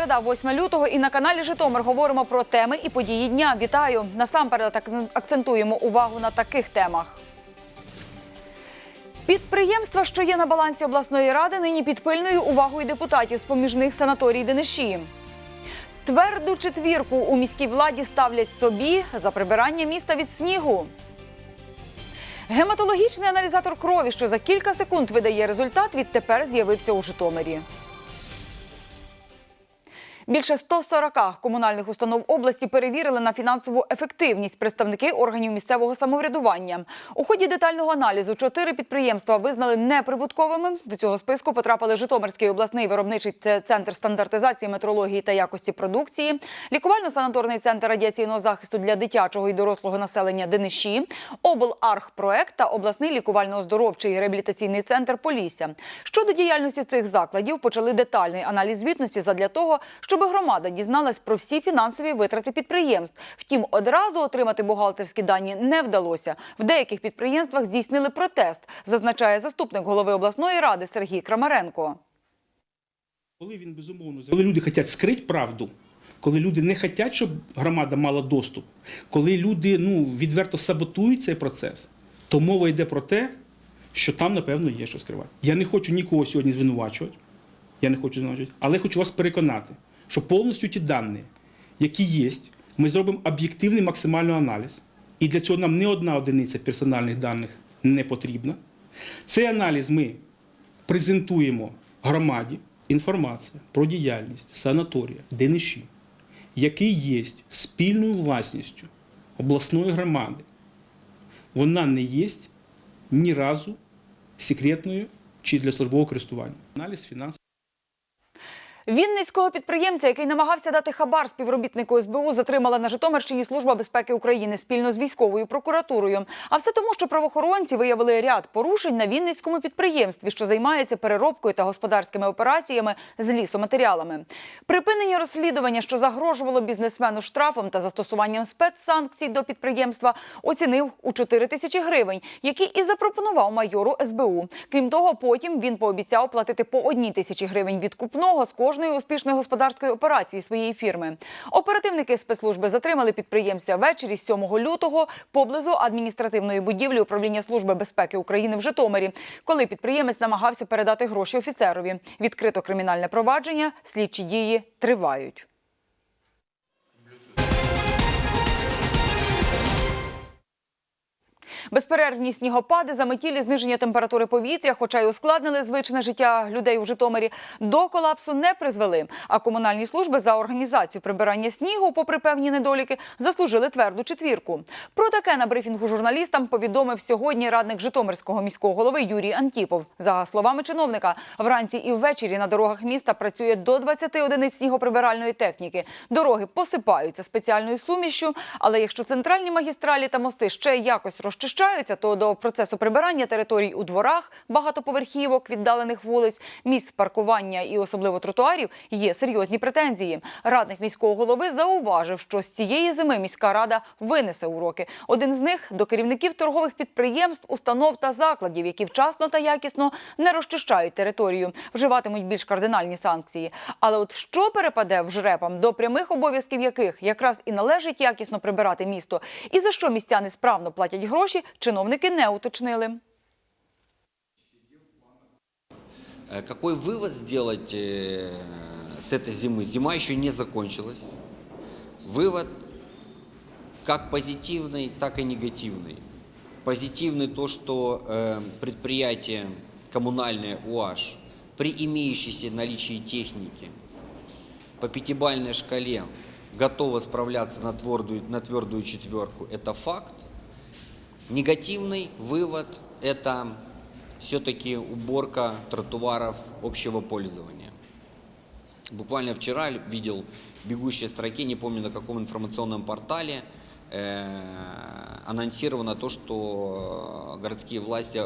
Середа, 8 лютого, і на каналі Житомир говоримо про теми і події дня. Вітаю! Насамперед акцентуємо увагу на таких темах. Підприємства, що є на балансі обласної ради, нині під пильною увагою депутатів з поміж них санаторій Дениші. Тверду четвірку у міській владі ставлять собі за прибирання міста від снігу. Гематологічний аналізатор крові, що за кілька секунд видає результат, відтепер з'явився у Житомирі. Більше 140 комунальних установ області перевірили на фінансову ефективність представники органів місцевого самоврядування. У ході детального аналізу чотири підприємства визнали неприбутковими. До цього списку потрапили Житомирський обласний виробничий центр стандартизації метрології та якості продукції, лікувально-санаторний центр радіаційного захисту для дитячого і дорослого населення Дениші, обл.архпроект та обласний лікувально-оздоровчий реабілітаційний центр Полісся. Щодо діяльності цих закладів, почали детальний аналіз звітності задля того, щоб громада дізналась про всі фінансові витрати підприємств. Втім, одразу отримати бухгалтерські дані не вдалося. В деяких підприємствах здійснили протест, зазначає заступник голови обласної ради Сергій Крамаренко. Коли він безумовно коли люди хочуть скрити правду, коли люди не хочуть, щоб громада мала доступ, коли люди ну відверто саботують цей процес, то мова йде про те, що там напевно є що скривати. Я не хочу нікого сьогодні звинувачувати. Я не хочу звинувачувати, але хочу вас переконати, що повністю ті дані, які є, ми зробимо об'єктивний максимальний аналіз. І для цього нам не одна одиниця персональних даних не потрібна. Цей аналіз ми презентуємо громаді інформація про діяльність санаторія Дениші, який є спільною власністю обласної громади. Вона не є ні разу секретною чи для службового користування. Аналіз фінансових. Вінницького підприємця, який намагався дати хабар співробітнику СБУ, затримала на Житомирщині Служба безпеки України спільно з військовою прокуратурою. А все тому, що правоохоронці виявили ряд порушень на Вінницькому підприємстві, що займається переробкою та господарськими операціями з лісоматеріалами. Припинення розслідування, що загрожувало бізнесмену штрафом та застосуванням спецсанкцій до підприємства, оцінив у 4 тисячі гривень, які і запропонував майору СБУ. Крім того, потім він пообіцяв платити по одній тисячі гривень відкупного з кожної успішної господарської операції своєї фірми. Оперативники спецслужби затримали підприємця ввечері 7 лютого поблизу адміністративної будівлі управління Служби безпеки України в Житомирі, коли підприємець намагався передати гроші офіцерові. Відкрито кримінальне провадження, слідчі дії тривають. Безперервні снігопади, заметілі зниження температури повітря, хоча й ускладнили звичне життя людей у Житомирі, до колапсу не призвели. А комунальні служби за організацію прибирання снігу, попри певні недоліки, заслужили тверду четвірку. Про таке на брифінгу журналістам повідомив сьогодні радник Житомирського міського голови Юрій Антіпов. За словами чиновника, вранці і ввечері на дорогах міста працює до 20 одиниць снігоприбиральної техніки. Дороги посипаються спеціальною сумішшю, але якщо центральні магістралі та мости ще якось розчищаються, то до процесу прибирання територій у дворах, багатоповерхівок, віддалених вулиць, місць паркування і особливо тротуарів є серйозні претензії. Радник міського голови зауважив, що з цієї зими міська рада винесе уроки. Один з них до керівників торгових підприємств, установ та закладів, які вчасно та якісно не розчищають територію, вживатимуть більш кардинальні санкції. Але от що перепаде в жрепам, до прямих обов'язків яких якраз і належить якісно прибирати місто, і за що містяни справно платять гроші, чиновники не уточнили. Э, Какой вывод сделать э, с этой зимы? Зима еще не закончилась. Вывод как позитивный, так и негативный. Позитивный то, что э, предприятие коммунальное УАЖ при имеющейся наличии техники по пятибалльной шкале готово справляться на твердую, на твердую четверку. Это факт. Негативный вывод – это все-таки уборка тротуаров общего пользования. Буквально вчера видел бегущей строке, не помню на каком информационном портале, э, анонсировано то, что городские власти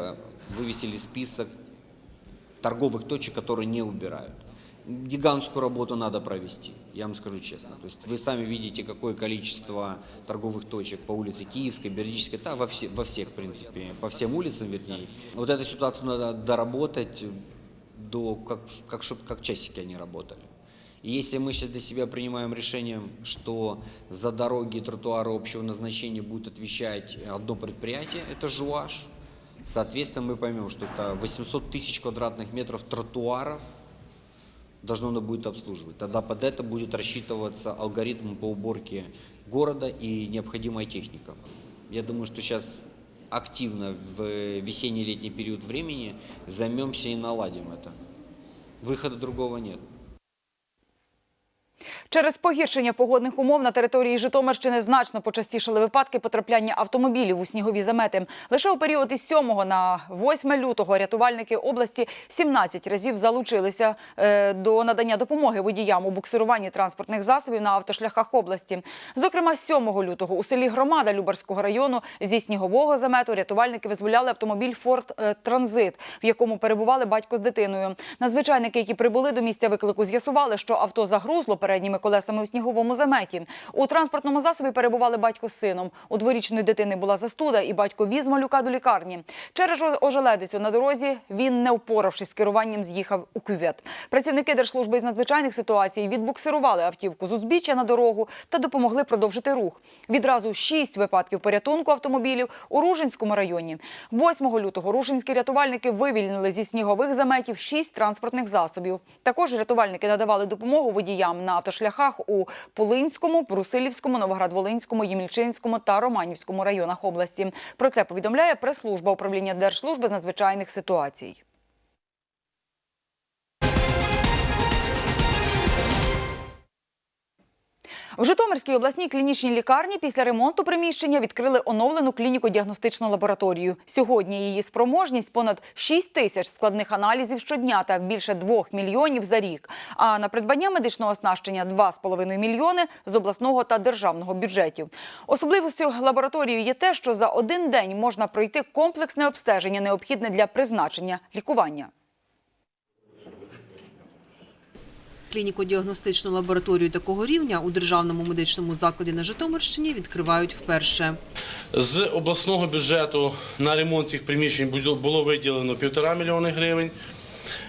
вывесили список торговых точек, которые не убирают. Гигантскую работу надо провести, я вам скажу честно. То есть вы сами видите, какое количество торговых точек по улице Киевской, Бердической, да, во, все, во всех, в принципе, по всем улицам, вернее. Вот эту ситуацию надо доработать до, как, как, как часики они работали. И если мы сейчас для себя принимаем решение, что за дороги и тротуары общего назначения будет отвечать одно предприятие, это ЖУАШ, соответственно, мы поймем, что это 800 тысяч квадратных метров тротуаров должно оно будет обслуживать. Тогда под это будет рассчитываться алгоритм по уборке города и необходимая техника. Я думаю, что сейчас активно в весенний-летний период времени займемся и наладим это. Выхода другого нет. Через погіршення погодних умов на території Житомирщини значно почастішали випадки потрапляння автомобілів у снігові замети. Лише у період із 7 на 8 лютого рятувальники області 17 разів залучилися е, до надання допомоги водіям у буксируванні транспортних засобів на автошляхах області. Зокрема, 7 лютого у селі Громада Любарського району зі снігового замету рятувальники визволяли автомобіль Форд е, Транзит, в якому перебували батько з дитиною. Надзвичайники, які прибули до місця виклику, з'ясували, що авто загрузло передніми колесами у сніговому заметі. У транспортному засобі перебували батько з сином. У дворічної дитини була застуда, і батько віз малюка до лікарні. Через ожеледицю на дорозі він, не впоравшись з керуванням, з'їхав у кювет. Працівники Держслужби із надзвичайних ситуацій відбуксирували автівку з узбіччя на дорогу та допомогли продовжити рух. Відразу шість випадків порятунку автомобілів у Ружинському районі. 8 лютого ружинські рятувальники вивільнили зі снігових заметів шість транспортних засобів. Також рятувальники надавали допомогу водіям на автошляхах у Полинському, Брусилівському, Новоград-Волинському, Ємільчинському та Романівському районах області. Про це повідомляє прес-служба управління Держслужби з надзвичайних ситуацій. В Житомирській обласній клінічній лікарні після ремонту приміщення відкрили оновлену клініко-діагностичну лабораторію. Сьогодні її спроможність понад 6 тисяч складних аналізів щодня та більше 2 мільйонів за рік. А на придбання медичного оснащення 2,5 мільйони з обласного та державного бюджетів. Особливістю лабораторії є те, що за один день можна пройти комплексне обстеження, необхідне для призначення лікування. Клініко-діагностичну лабораторію такого рівня у державному медичному закладі на Житомирщині відкривають вперше. З обласного бюджету на ремонт цих приміщень було- виділено півтора мільйони гривень.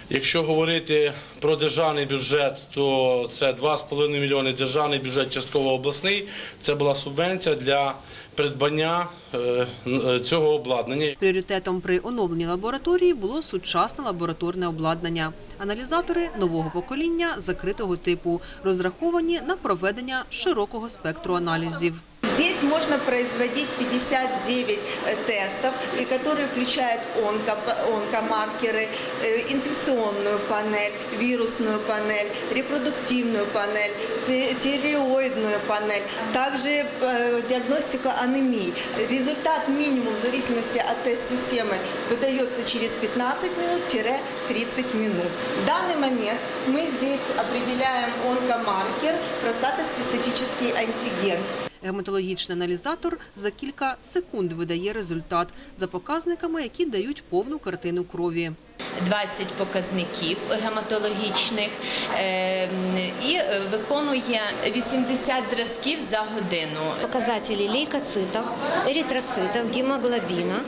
Якщо говорити про державний бюджет, то це 2,5 мільйони державний бюджет, частково обласний. Це була субвенція для придбання е, цього обладнання. Пріоритетом при оновленні лабораторії було сучасне лабораторне обладнання. Аналізатори нового покоління закритого типу, розраховані на проведення широкого спектру аналізів. Здесь можно производить 59 э, тестов, и которые включают онко, онкомаркеры, э, инфекционную панель, вирусную панель, репродуктивную панель, тиреоидную панель, также э, диагностика анемии. Результат минимум в зависимости от тест-системы выдается через 15 минут-30 минут. В данный момент мы здесь определяем онкомаркер, простатоспецифический антиген. Гематологічний аналізатор за кілька секунд видає результат за показниками, які дають повну картину крові. 20 показників гематологічних е, і е, виконує 80 зразків за годину. показатели лейкоцитов, эритроцитов, гемоглобина,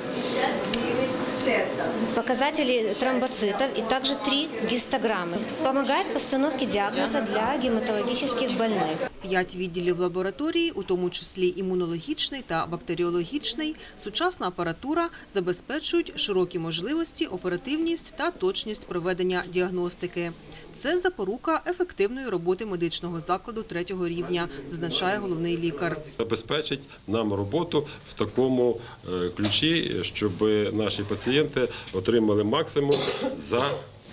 показатели тромбоцитов и также три гистограммы. Помогает в постановке диагноза для гематологических больных. П'ять відділів лабораторії, у тому числі імунологічний та бактеріологічний, сучасна апаратура забезпечують широкі можливості, оперативність та точність проведення діагностики. Це запорука ефективної роботи медичного закладу третього рівня, зазначає головний лікар. забезпечить нам роботу в такому е, ключі, щоб наші пацієнти отримали максимум за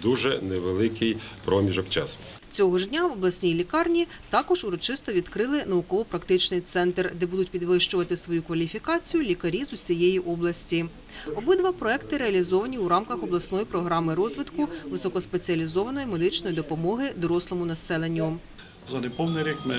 дуже невеликий проміжок часу. Цього ж дня в обласній лікарні також урочисто відкрили науково-практичний центр, де будуть підвищувати свою кваліфікацію лікарі з усієї області. Обидва проекти реалізовані у рамках обласної програми розвитку високоспеціалізованої медичної допомоги дорослому населенню. За неповний рік ми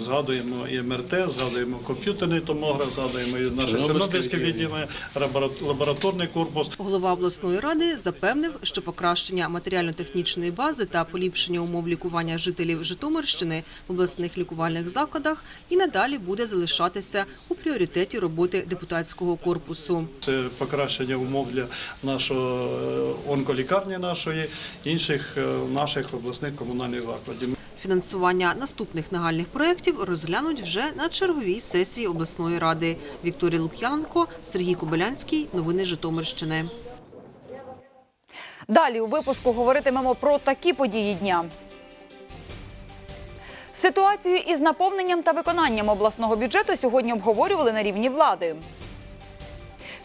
згадуємо і МРТ, згадуємо комп'ютерний томограф, згадуємо і наше Чорнобильське відділення, лабора- лабораторний корпус. Голова обласної ради запевнив, що покращення матеріально-технічної бази та поліпшення умов лікування жителів Житомирщини в обласних лікувальних закладах і надалі буде залишатися у пріоритеті роботи депутатського корпусу. Це покращення умов для нашого е, онколікарні нашої, інших е, наших обласних комунальних закладів. Фінансування наступних нагальних проєктів розглянуть вже на черговій сесії обласної ради. Вікторія Лук'янко, Сергій Кобилянський. Новини Житомирщини. Далі у випуску говоритимемо про такі події дня. Ситуацію із наповненням та виконанням обласного бюджету сьогодні обговорювали на рівні влади.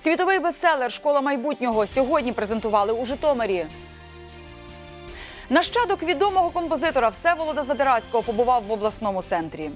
Світовий бестселер Школа майбутнього сьогодні презентували у Житомирі. Нащадок відомого композитора Всеволода Задирацького побував в обласному центрі.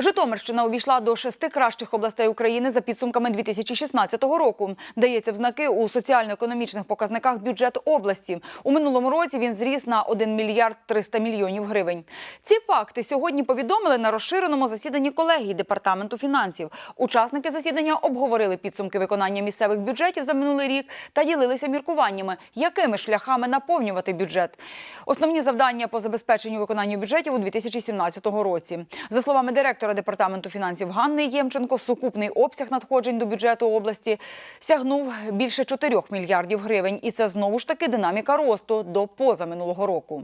Житомирщина увійшла до шести кращих областей України за підсумками 2016 року. Дається в знаки у соціально-економічних показниках бюджет області. У минулому році він зріс на 1 мільярд 300 мільйонів гривень. Ці факти сьогодні повідомили на розширеному засіданні колегії департаменту фінансів. Учасники засідання обговорили підсумки виконання місцевих бюджетів за минулий рік та ділилися міркуваннями, якими шляхами наповнювати бюджет. Основні завдання по забезпеченню виконання бюджетів у 2017 році. За словами директора департаменту фінансів Ганни Ємченко, сукупний обсяг надходжень до бюджету області сягнув більше 4 мільярдів гривень, і це знову ж таки динаміка росту до позаминулого року.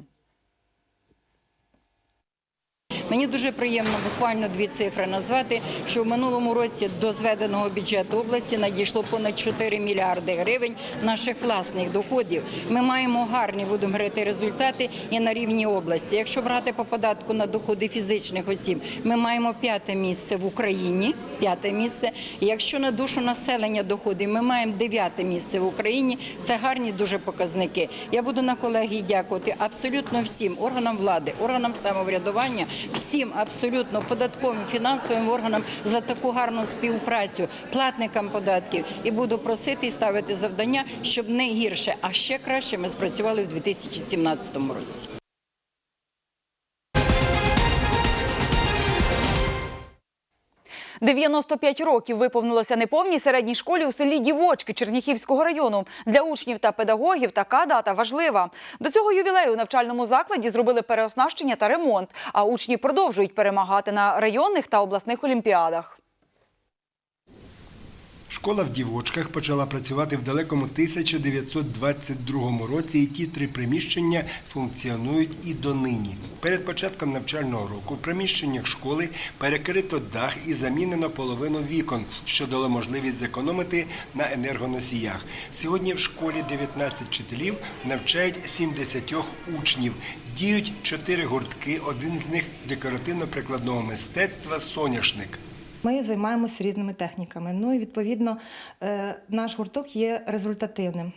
Мені дуже приємно буквально дві цифри назвати, що в минулому році до зведеного бюджету області надійшло понад 4 мільярди гривень наших власних доходів. Ми маємо гарні, будемо говорити, результати і на рівні області. Якщо брати по податку на доходи фізичних осіб, ми маємо п'яте місце в Україні. П'яте місце. Якщо на душу населення доходів, ми маємо дев'яте місце в Україні. Це гарні дуже показники. Я буду на колегії дякувати абсолютно всім органам влади, органам самоврядування, всім абсолютно податковим фінансовим органам за таку гарну співпрацю, платникам податків. І буду просити і ставити завдання, щоб не гірше, а ще краще ми спрацювали в 2017 році. – 95 років виповнилося неповній середній школі у селі Дівочки Черніхівського району. Для учнів та педагогів така дата важлива. До цього ювілею у навчальному закладі зробили переоснащення та ремонт, а учні продовжують перемагати на районних та обласних олімпіадах. Школа в Дівочках почала працювати в далекому 1922 році, і ті три приміщення функціонують і донині. Перед початком навчального року в приміщеннях школи перекрито дах і замінено половину вікон, що дало можливість зекономити на енергоносіях. Сьогодні в школі 19 вчителів навчають 70 учнів. Діють чотири гуртки, один з них декоративно-прикладного мистецтва Соняшник. Ми займаємося різними техніками. Ну і відповідно е, наш гурток є результативним.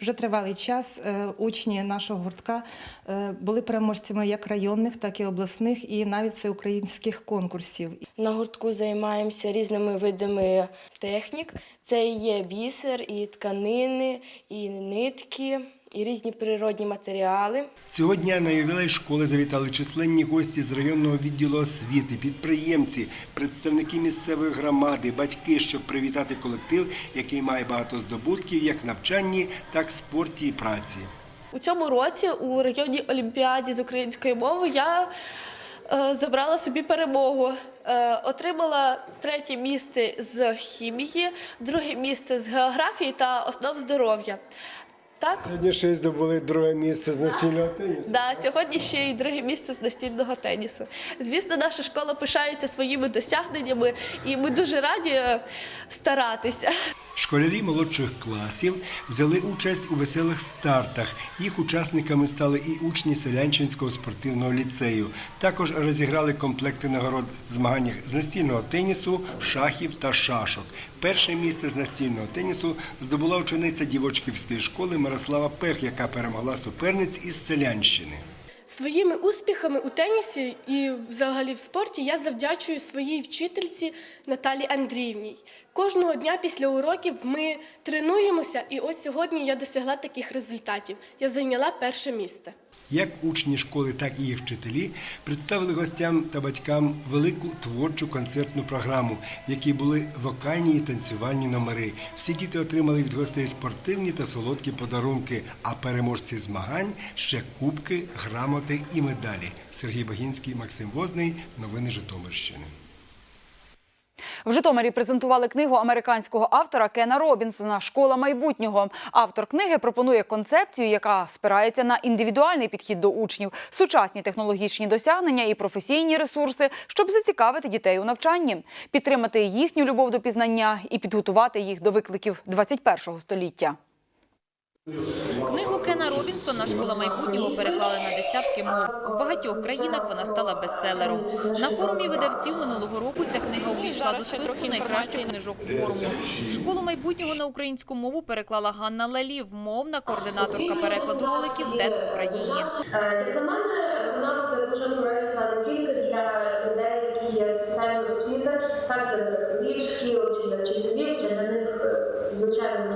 Вже тривалий час е, учні нашого гуртка е, були переможцями як районних, так і обласних, і навіть всеукраїнських конкурсів. На гуртку займаємося різними видами технік. Це є бісер, і тканини, і нитки, і різні природні матеріали. Цього дня на ювілей школи завітали численні гості з районного відділу освіти, підприємці, представники місцевої громади, батьки, щоб привітати колектив, який має багато здобутків як в навчанні, так в спорті і праці. У цьому році у районній олімпіаді з української мови я е, забрала собі перемогу. Е, отримала третє місце з хімії, друге місце з географії та основ здоров'я. Так, Сьогодні ще й здобули друге місце з настільного тенісу. Да, сьогодні ще й друге місце з настільного тенісу. Звісно, наша школа пишається своїми досягненнями, і ми дуже раді е, старатися. Школярі молодших класів взяли участь у веселих стартах. Їх учасниками стали і учні Селянчинського спортивного ліцею. Також розіграли комплекти нагород в змаганнях з настільного тенісу, шахів та шашок. Перше місце з настільного тенісу здобула учениця Дівочківської школи Мирослава Пех, яка перемогла суперниць із Селянщини. Своїми успіхами у тенісі і взагалі в спорті я завдячую своїй вчительці Наталі Андріївній. Кожного дня після уроків ми тренуємося, і ось сьогодні я досягла таких результатів. Я зайняла перше місце. Як учні школи, так і їх вчителі представили гостям та батькам велику творчу концертну програму, в якій були вокальні і танцювальні номери. Всі діти отримали від гостей спортивні та солодкі подарунки, а переможці змагань ще кубки, грамоти і медалі. Сергій Багінський, Максим Возний. Новини Житомирщини. В Житомирі презентували книгу американського автора Кена Робінсона Школа майбутнього. Автор книги пропонує концепцію, яка спирається на індивідуальний підхід до учнів, сучасні технологічні досягнення і професійні ресурси, щоб зацікавити дітей у навчанні, підтримати їхню любов до пізнання і підготувати їх до викликів 21 століття. Книгу Кена Робінсона Школа майбутнього переклали на десятки мов. У багатьох країнах вона стала бестселером. На форумі видавців минулого року ця книга увійшла до списку найкращих книжок форуму. Школу майбутнього на українську мову переклала Ганна Лелів, мовна координаторка перекладу роликів ТЕД в Україні. Для мене вона дуже корисна не тільки для людей, які є в освіти, так і для директорів чи для вчителів, чи для звичайно.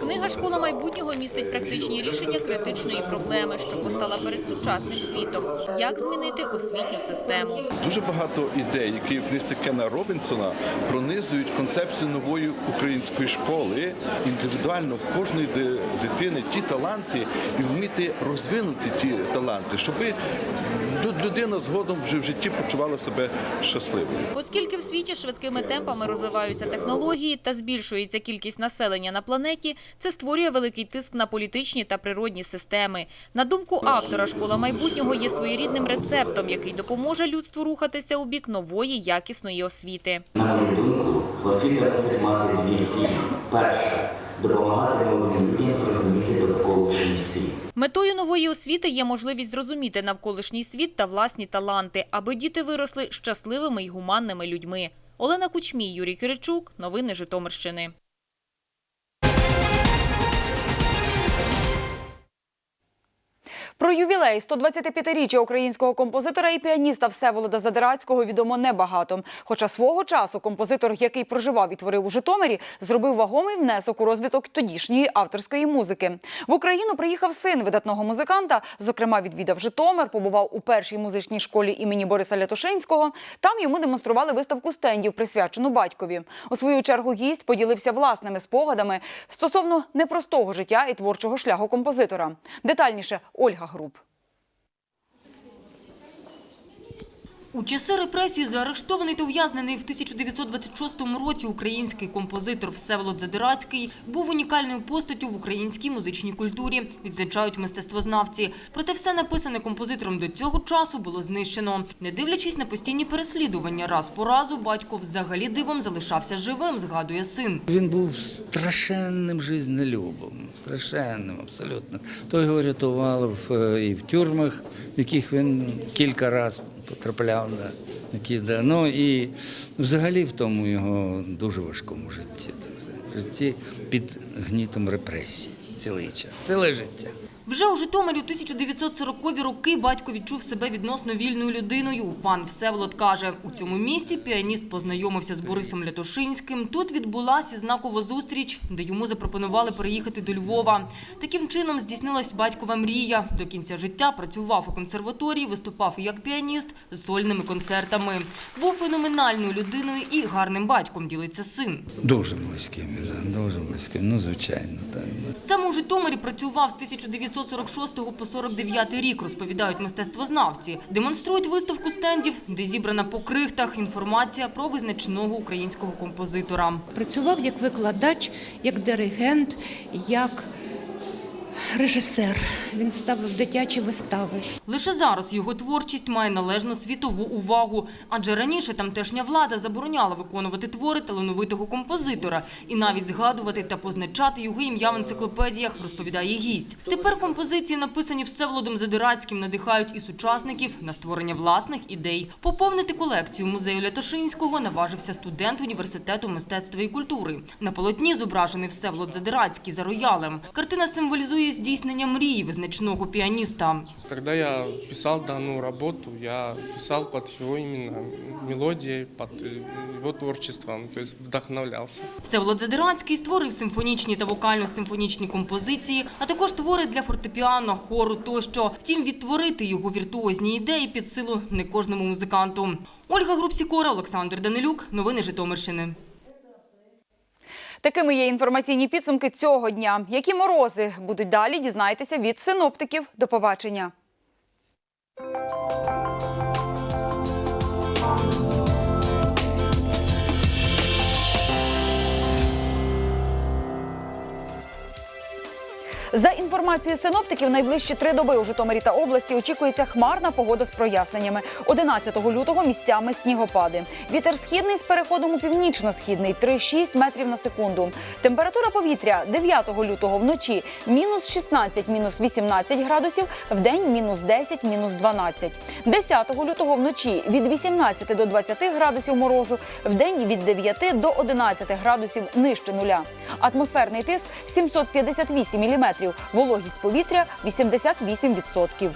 Книга Школа майбутнього містить практичні рішення критичної проблеми, що постала перед сучасним світом. Як змінити освітню систему? Дуже багато ідей, які в книжці Кена Робінсона пронизують концепцію нової української школи, індивідуально в кожної дитини ті таланти і вміти розвинути ті таланти, щоб лю- людина згодом вже в житті почувала себе щасливою. Оскільки в світі швидкими темпами розвиваються технології та збільшується кількість населення на планеті, це створює великий тиск на політичні та природні системи. На думку автора, школа майбутнього є своєрідним рецептом, який допоможе людству рухатися у бік нової якісної освіти. На мою думку, освіта мусить мати дві цілі. Перша допомагати молодим людям зрозуміти довколишній світ. Метою нової освіти є можливість зрозуміти навколишній світ та власні таланти, аби діти виросли щасливими й гуманними людьми. Олена Кучмій, Юрій Киричук. Новини Житомирщини. Про ювілей 125-річчя українського композитора і піаніста Всеволода Задирацького відомо небагато. Хоча свого часу композитор, який проживав і творив у Житомирі, зробив вагомий внесок у розвиток тодішньої авторської музики. В Україну приїхав син видатного музиканта. Зокрема, відвідав Житомир, побував у першій музичній школі імені Бориса Лятошинського. Там йому демонстрували виставку стендів, присвячену батькові. У свою чергу гість поділився власними спогадами стосовно непростого життя і творчого шляху композитора. Детальніше Ольга Груб. У часи репресії заарештований та ув'язнений в 1926 році український композитор Всеволод Задирацький був унікальною постаттю в українській музичній культурі, відзначають мистецтвознавці. Проте все написане композитором до цього часу було знищено. Не дивлячись на постійні переслідування, раз по разу батько взагалі дивом залишався живим, згадує син. Він був страшенним жизнелюбом, страшенним абсолютно. То його рятували е, і в тюрмах, в яких він кілька разів потрапляв. на які, да. Ну і взагалі в тому його дуже важкому житті. Так житті під гнітом репресій цілий час, ціле життя. Вже у Житомирі у 1940-ві роки батько відчув себе відносно вільною людиною. Пан Всеволод каже, у цьому місті піаніст познайомився з Борисом Лятошинським. Тут відбулася знакова зустріч, де йому запропонували переїхати до Львова. Таким чином здійснилась батькова мрія. До кінця життя працював у консерваторії, виступав як піаніст з сольними концертами. Був феноменальною людиною і гарним батьком, ділиться син. Дуже близьким, дуже близьким, ну звичайно. Так. Саме у Житомирі працював з 1946 по 49 рік, розповідають мистецтвознавці. Демонструють виставку стендів, де зібрана по крихтах інформація про визначного українського композитора. Працював як викладач, як диригент, як режисер. Він ставив дитячі вистави. Лише зараз його творчість має належну світову увагу, адже раніше тамтешня влада забороняла виконувати твори талановитого композитора і навіть згадувати та позначати його ім'я в енциклопедіях, розповідає гість. Тепер композиції, написані Всеволодом Задирацьким, надихають і сучасників на створення власних ідей. Поповнити колекцію музею Лятошинського наважився студент університету мистецтва і культури. На полотні зображений Всеволод Задирацький за роялем. Картина символізує здійснення мрії визначного піаніста. Когда я писал данную работу, я писал под его именно мелодией, под э, его творчеством, то есть вдохновлялся. Всеволод Задирацький створив симфонічні та вокально-симфонічні композиції, а також твори для фортепіано, хору тощо. Втім, відтворити його віртуозні ідеї під силу не кожному музиканту. Ольга Грубсікора, Олександр Данилюк. Новини Житомирщини. Такими є інформаційні підсумки цього дня. Які морози будуть далі, дізнайтеся від синоптиків. До побачення. За інформацією синоптиків, найближчі три доби у Житомирі та області очікується хмарна погода з проясненнями. 11 лютого місцями снігопади. Вітер східний з переходом у північно-східний 3-6 метрів на секунду. Температура повітря 9 лютого вночі мінус 16, мінус 18 градусів, в день мінус 10, мінус 12. 10 лютого вночі від 18 до 20 градусів морозу, в день від 9 до 11 градусів нижче нуля. Атмосферний тиск 758 міліметрів, вологість повітря 88%.